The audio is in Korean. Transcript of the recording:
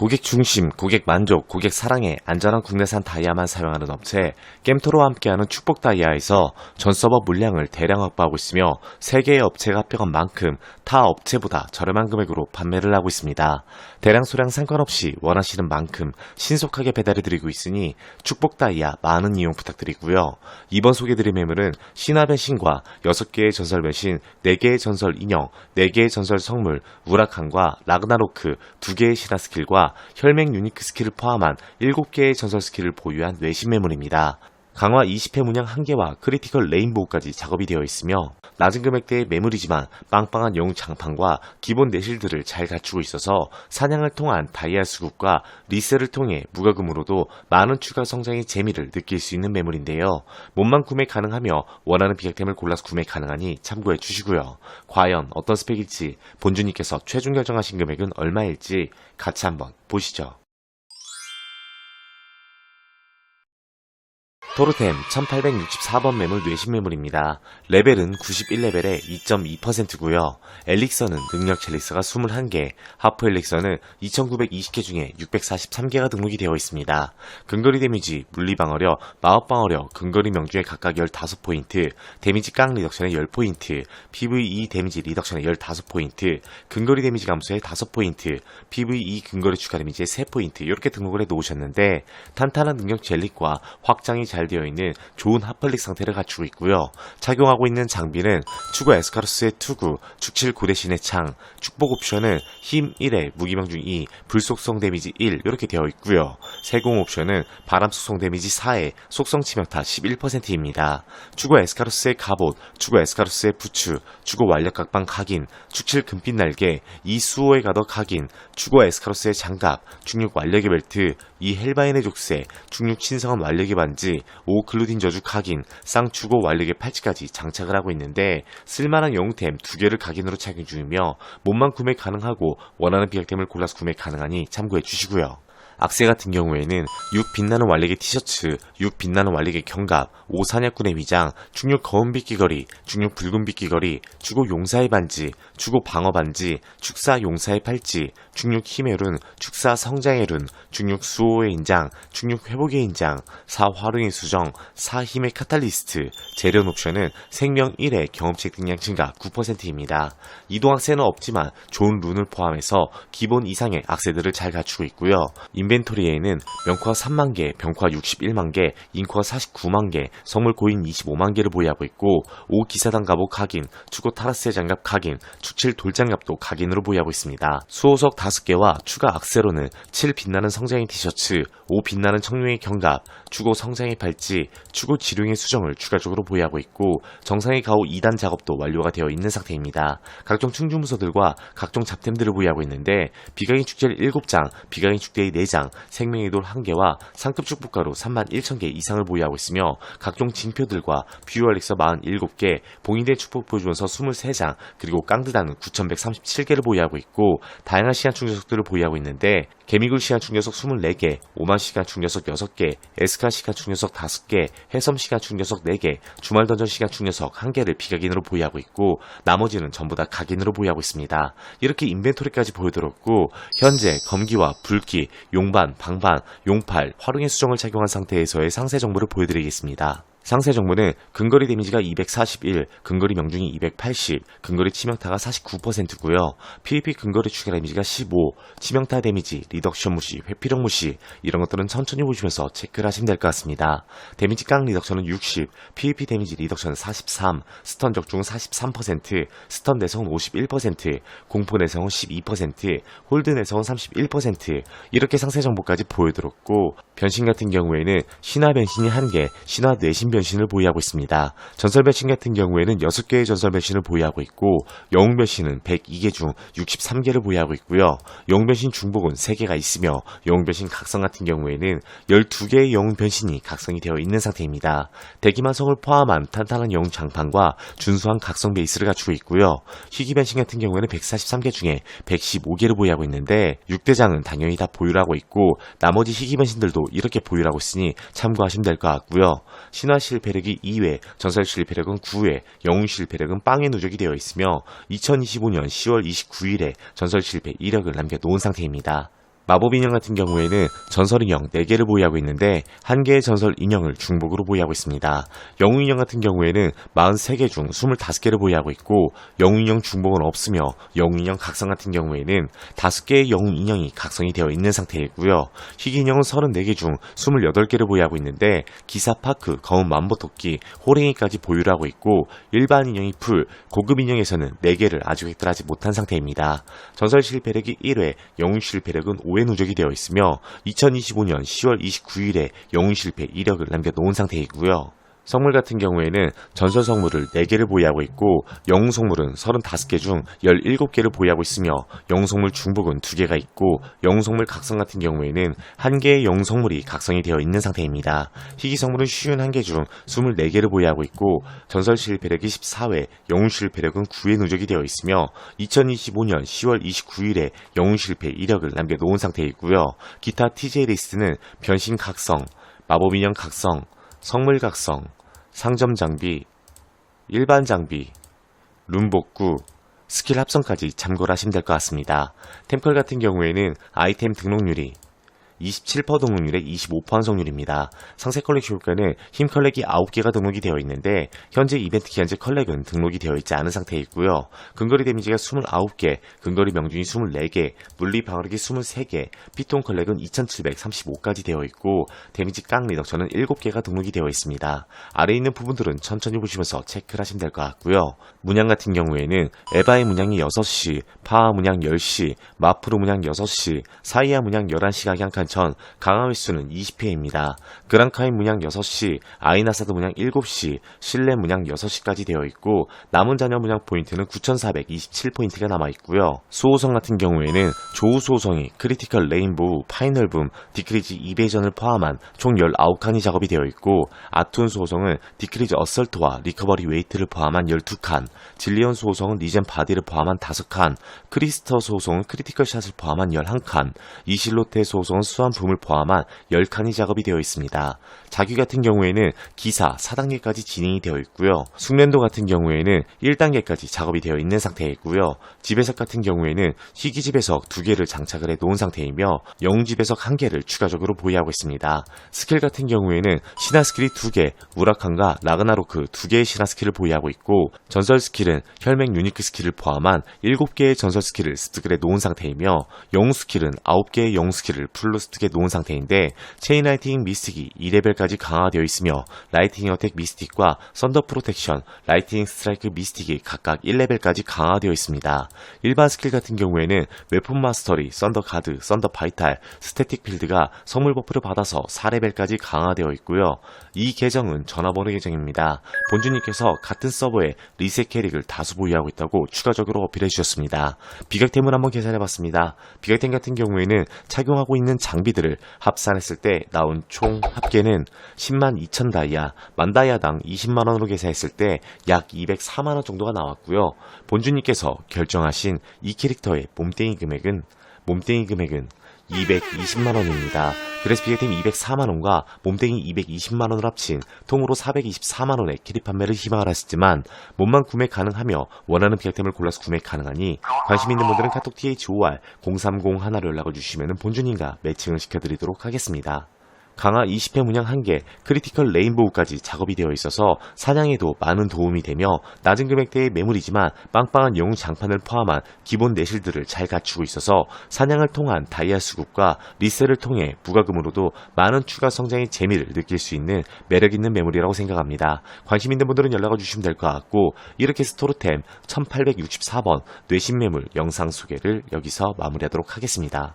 고객 중심, 고객 만족, 고객 사랑에 안전한 국내산 다이아만 사용하는 업체 겜토로와 함께하는 축복 다이아에서 전 서버 물량을 대량 확보하고 있으며 세개의 업체가 합격한 만큼 타 업체보다 저렴한 금액으로 판매를 하고 있습니다. 대량 소량 상관없이 원하시는 만큼 신속하게 배달해드리고 있으니 축복 다이아 많은 이용 부탁드리고요. 이번 소개드릴 매물은 신화 배신과 6개의 전설 배신, 4개의 전설 인형, 4개의 전설 성물, 우라칸과 라그나로크, 2개의 신화 스킬과 혈맹 유니크 스킬을 포함한 7개의 전설 스킬을 보유한 외신 매물입니다. 강화 20회 문양 1개와 크리티컬 레인보우까지 작업이 되어 있으며 낮은 금액대의 매물이지만 빵빵한 영웅 장판과 기본 내실들을 잘 갖추고 있어서 사냥을 통한 다이아 수급과 리셀을 통해 무과금으로도 많은 추가 성장의 재미를 느낄 수 있는 매물인데요. 몸만 구매 가능하며 원하는 비약템을 골라서 구매 가능하니 참고해 주시고요. 과연 어떤 스펙일지 본주님께서 최종 결정하신 금액은 얼마일지 같이 한번 보시죠. 토르템 1864번 매물 뇌신 매물입니다. 레벨은 91레벨에 2.2%고요. 엘릭서는 능력 첼릭서가 21개, 하프 엘릭서는 2920개 중에 643개가 등록이 되어 있습니다. 근거리 데미지, 물리 방어력, 마법 방어력, 근거리 명중에 각각 15포인트, 데미지 깡 리덕션에 10포인트, PVE 데미지 리덕션에 15포인트, 근거리 데미지 감소에 5포인트, PVE 근거리 추가 데미지에 3포인트 이렇게 등록을 해 놓으셨는데 탄탄한 능력 젤릭과 확장이 잘 되어 있는 좋은 핫플릭 상태를 갖추고 있고요. 착용하고 있는 장비는 추구 에스카루스의 투구, 축칠 고대신의 창, 축복 옵션은 힘 1에 무기명중 2, 불속성 데미지 1 이렇게 되어 있고요. 세공 옵션은 바람 속성 데미지 4에 속성 치명타 11%입니다. 추구 에스카루스의 갑옷, 추구 에스카루스의 부추, 추구 완력 각방 각인, 축칠 금빛 날개, 이 수호의 가더 각인, 추구 에스카루스의 장갑, 중력 완력의 벨트, 이 헬바인의 족쇄, 중력 신성한 완력의 반지, 오 글루딘 저주 각인, 쌍추고 완력의 팔찌까지 장착을 하고 있는데 쓸만한 영웅템 두 개를 각인으로 착용 중이며 몸만 구매 가능하고 원하는 비약템을 골라서 구매 가능하니 참고해 주시고요. 악세 같은 경우에는 6 빛나는 완력의 티셔츠, 6 빛나는 완력의 경갑, 5 사냥꾼의 위장, 중력 거운빛 귀걸이, 중력 붉은빛 귀걸이, 주고 용사의 반지, 주고 방어 반지, 축사 용사의 팔찌, 중력 힘의 룬, 축사 성장의 룬, 중력 수호의 인장, 중력 회복의 인장, 4 화룡의 수정, 4 힘의 카탈리스트, 재련 옵션은 생명 1의 경험치 등량 증가 9%입니다. 이동 악세는 없지만 좋은 룬을 포함해서 기본 이상의 악세들을 잘 갖추고 있고요. 인 벤토리에는 명코가 3만 개, 병코가 61만 개, 인코가 49만 개, 성물 고인 25만 개를 보유하고 있고 5 기사단 갑옷 각인, 추고 타라스의 장갑 각인, 축칠 돌장갑도 각인으로 보유하고 있습니다. 수호석 5개와 추가 악세로는 7 빛나는 성장의 티셔츠, 5 빛나는 청룡의 경갑, 추고 성장의 발찌, 추고 지룡의 수정을 추가적으로 보유하고 있고 정상의 가오 2단 작업도 완료가 되어 있는 상태입니다. 각종 충주무소들과 각종 잡템들을 보유하고 있는데 비강의 축제를 7장, 비강의 축제의 4장, 생명의 돌 1개와 상급 축복가로 3만 1천 개 이상을 보유하고 있으며 각종 징표들과 뷰얼릭서 47개, 봉인대 축복 보여주면서 23장, 그리고 깡드단은 9,137개를 보유하고 있고 다양한 시간 충전석들을 보유하고 있는데 개미굴 시간 충전석 24개, 오만 시간 충전석 6개, 에스카 시간 충전석 5개, 해섬 시간 충전석 4개, 주말 던전 시간 충전석 1개를 비각인으로 보유하고 있고 나머지는 전부 다 각인으로 보유하고 있습니다. 이렇게 인벤토리까지 보여드렸고 현재 검기와 불기, 용 반, 방반, 용팔, 화룡의 수정을 착용한 상태에서의 상세 정보를 보여드리겠습니다. 상세 정보는 근거리 데미지가 241, 근거리 명중이 280, 근거리 치명타가 49%고요. PVP 근거리 추가 데미지가 15, 치명타 데미지, 리덕션 무시, 회피력 무시 이런 것들은 천천히 보시면서 체크를 하시면 될 것 같습니다. 데미지 깡 리덕션은 60, PVP 데미지 리덕션은 43, 스턴 적중은 43%, 스턴 내성은 51%, 공포 내성은 12%, 홀드 내성은 31% 이렇게 상세 정보까지 보여드렸고 변신 같은 경우에는 신화 변신이 1개, 신화 뇌신 변신을 보유하고 있습니다. 전설 변신 같은 경우에는 6개의 전설 변신을 보유하고 있고 영웅 변신은 102개 중 63개를 보유하고 있고요. 영웅 변신 중복은 3개가 있으며 영웅 변신 각성 같은 경우에는 12개의 영웅 변신이 각성이 되어 있는 상태입니다. 대기만성을 포함한 탄탄한 영웅 장판과 준수한 각성 베이스를 갖추고 있고요. 희귀 변신 같은 경우에는 143개 중에 115개를 보유하고 있는데 6대장은 당연히 다 보유하고 있고 나머지 희귀 변신들도 이렇게 보유하고 있으니 참고하시면 될 것 같고요. 신화 실패력이 2회, 전설 실패력은 9회, 영웅 실패력은 빵에 누적이 되어 있으며 2025년 10월 29일에 전설 실패 1력을 남겨놓은 상태입니다. 마법 인형 같은 경우에는 전설 인형 4개를 보유하고 있는데 한 개의 전설 인형을 중복으로 보유하고 있습니다. 영웅 인형 같은 경우에는 43개 중 25개를 보유하고 있고 영웅 인형 중복은 없으며 영웅 인형 각성 같은 경우에는 5개의 영웅 인형이 각성이 되어 있는 상태이고요. 희귀 인형은 34개 중 28개를 보유하고 있는데 기사 파크, 검은 만보 토끼, 호랭이까지 보유를 하고 있고 일반 인형이 풀, 고급 인형에서는 4개를 아직 획득하지 못한 상태입니다. 전설 실패력이 1회, 영웅 실패력은 5회 누적이 되어 있으며 2025년 10월 29일에 영웅 실패 이력을 남겨놓은 상태이고요. 성물 같은 경우에는 전설 성물을 4개를 보유하고 있고 영웅 성물은 35개 중 17개를 보유하고 있으며 영웅 성물 중복은 2개가 있고 영웅 성물 각성 같은 경우에는 1개의 영웅 성물이 각성이 되어 있는 상태입니다. 희귀 성물은 쉬운 1개 중 24개를 보유하고 있고 전설 실패력이 14회, 영웅 실패력은 9회 누적이 되어 있으며 2025년 10월 29일에 영웅 실패 이력을 남겨놓은 상태이고요. 기타 TJ 리스트는 변신 각성, 마법 인형 각성, 성물 각성, 상점 장비, 일반 장비, 룸 복구, 스킬 합성까지 참고를 하시면 될 것 같습니다. 템컬 같은 경우에는 아이템 등록률이 27% 등록률에 25% 완성률입니다. 상세 컬렉 효과는 힘 컬렉이 9개가 등록이 되어 있는데 현재 이벤트 기한제 컬렉은 등록이 되어 있지 않은 상태에 있고요. 근거리 데미지가 29개, 근거리 명중이 24개, 물리 방어력이 23개, 피통 컬렉은 2735까지 되어 있고 데미지 깡 리덕션은 7개가 등록이 되어 있습니다. 아래에 있는 부분들은 천천히 보시면서 체크를 하시면 될 것 같고요. 문양 같은 경우에는 에바의 문양이 6시, 파와 문양 10시, 마프로 문양 6시, 사이아 문양 11시가 향한 전 강화 횟수는 20회입니다. 그랑카인 문양 6시, 아이나사드 문양 7시, 실내 문양 6시까지 되어 있고 남은 자녀 문양 포인트는 9,427포인트가 남아 있고요. 수호성 같은 경우에는 조우 수호성이 크리티컬 레인보우, 파이널붐, 디크리지 2배전을 포함한 총 19칸이 작업이 되어 있고 아툰 수호성은 디크리지 어설트와 리커버리 웨이트를 포함한 12칸, 질리언 수호성은 리젠 바디를 포함한 5칸, 크리스터 수호성은 크리티컬 샷을 포함한 11칸, 이실로테 수호성은 수 완품을 포함한 10칸이 작업이 되어 있습니다. 자귀 같은 경우에는 기사 4단계까지 진행이 되어 있고요. 숙련도 같은 경우에는 1단계까지 작업이 되어 있는 상태에 있고요. 지배석 같은 경우에는 희귀 지배석 2개를 장착을 해 놓은 상태이며 영웅 지배석 1개를 추가적으로 보유하고 있습니다. 스킬 같은 경우에는 신화 스킬이 2개, 우라칸과 라그나로크 2개의 신화 스킬을 보유하고 있고 전설 스킬은 혈맹 유니크 스킬을 포함한 7개의 전설 스킬을 습득을 해 놓은 상태이며 영웅 스킬은 9개의 영웅 스킬을 풀로 습 득해 놓은 상태인데 체인 라이팅 미스틱이 2레벨까지 강화되어 있으며 라이팅 어택 미스틱과 썬더 프로텍션, 라이팅 스트라이크 미스틱이 각각 1레벨까지 강화되어 있습니다. 일반 스킬 같은 경우에는 웨폰 마스터리, 썬더 가드, 썬더 바이탈, 스태틱 필드가 선물 버프를 받아서 4레벨까지 강화되어 있고요. 이 계정은 전화번호 계정입니다. 본주님께서 같은 서버에 리셋 캐릭을 다수 보유하고 있다고 추가적으로 어필해 주셨습니다. 비각템을 한번 계산해 봤습니다. 비각템 같은 경우에는 착용하고 있는 장비들을 합산했을 때 나온 총 합계는 10만 2천 다이아, 만 다이아당 20만 원으로 계산했을 때 약 204만 원 정도가 나왔고요. 본주님께서 결정하신 이 캐릭터의 몸땡이 금액은 몸땡이 금액은 220만 원입니다. 그래서 비게템 204만 원과 몸땡이 220만 원을 합친 통으로 424만 원의 캐릭 판매를 희망을 하셨지만 몸만 구매 가능하며 원하는 비게템을 골라서 구매 가능하니 관심 있는 분들은 카톡 THOR 030 하나로 연락을 주시면 본주님과 매칭을 시켜드리도록 하겠습니다. 강화 20회 문양 1개, 크리티컬 레인보우까지 작업이 되어 있어서 사냥에도 많은 도움이 되며 낮은 금액대의 매물이지만 빵빵한 영웅 장판을 포함한 기본 내실들을 잘 갖추고 있어서 사냥을 통한 다이아 수급과 리셀을 통해 부가금으로도 많은 추가 성장의 재미를 느낄 수 있는 매력 있는 매물이라고 생각합니다. 관심 있는 분들은 연락을 주시면 될 것 같고 이렇게 스토르템 1864번 뇌신 매물 영상 소개를 여기서 마무리하도록 하겠습니다.